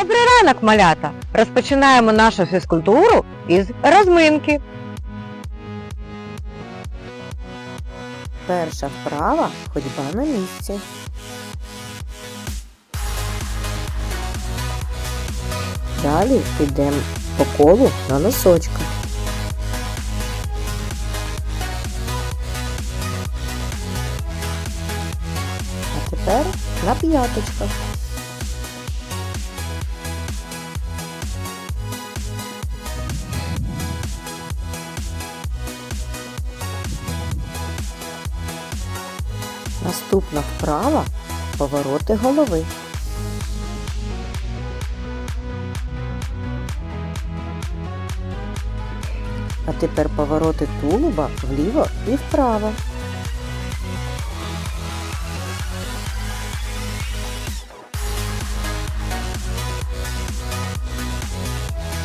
Добрий ранок, малята! Розпочинаємо нашу фізкультуру із розминки. Перша вправа ходьба на місці. Далі йдемо по колу на носочках. А тепер на п'яточках. Наступна вправа повороти голови. А тепер повороти тулуба вліво і вправо.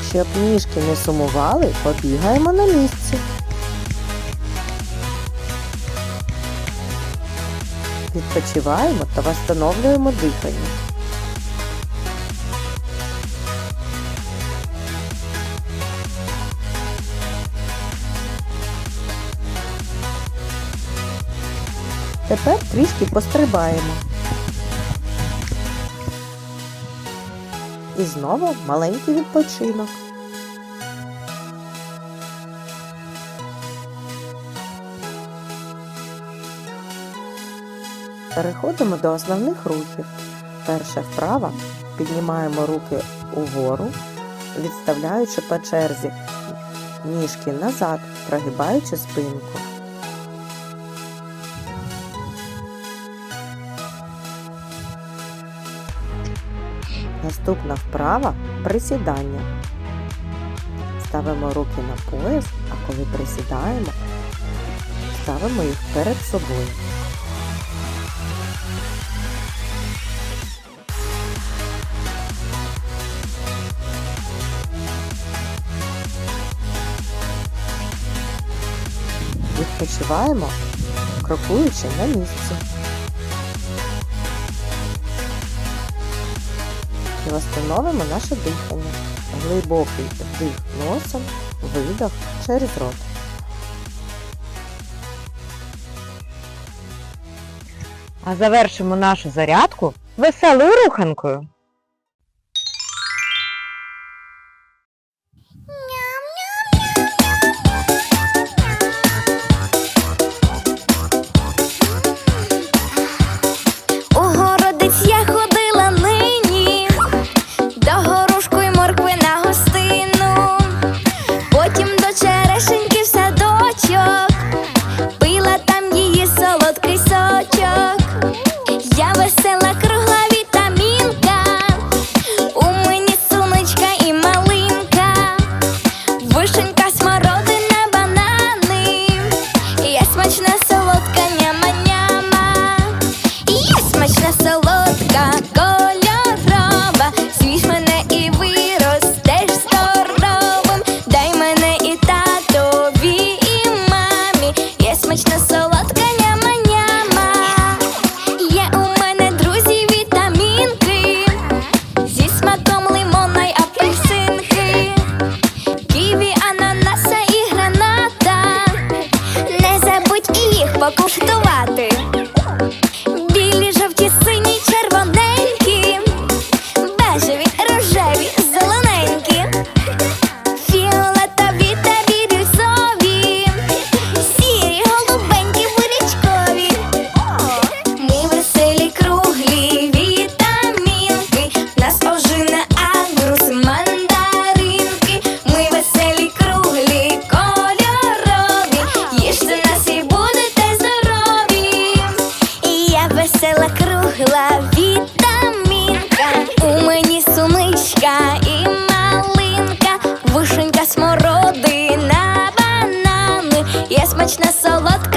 Щоб ніжки не сумували, побігаємо на місці. Відпочиваємо та встановлюємо дихання. Тепер трішки пострибаємо. І знову маленький відпочинок. Переходимо до основних рухів. Перша вправа піднімаємо руки угору, відставляючи по черзі ніжки назад, прогибаючи спинку. Наступна вправа присідання. Ставимо руки на пояс, а коли присідаємо, ставимо їх перед собою. Відпочиваємо, крокуючи на місці. І встановимо наше дихання. Глибокий вдих носом, видох через рот. А завершимо нашу зарядку веселою руханкою. Кругла вітамінка, у мені сумичка і малинка, вишенька, смородина, банани, я смачна солодка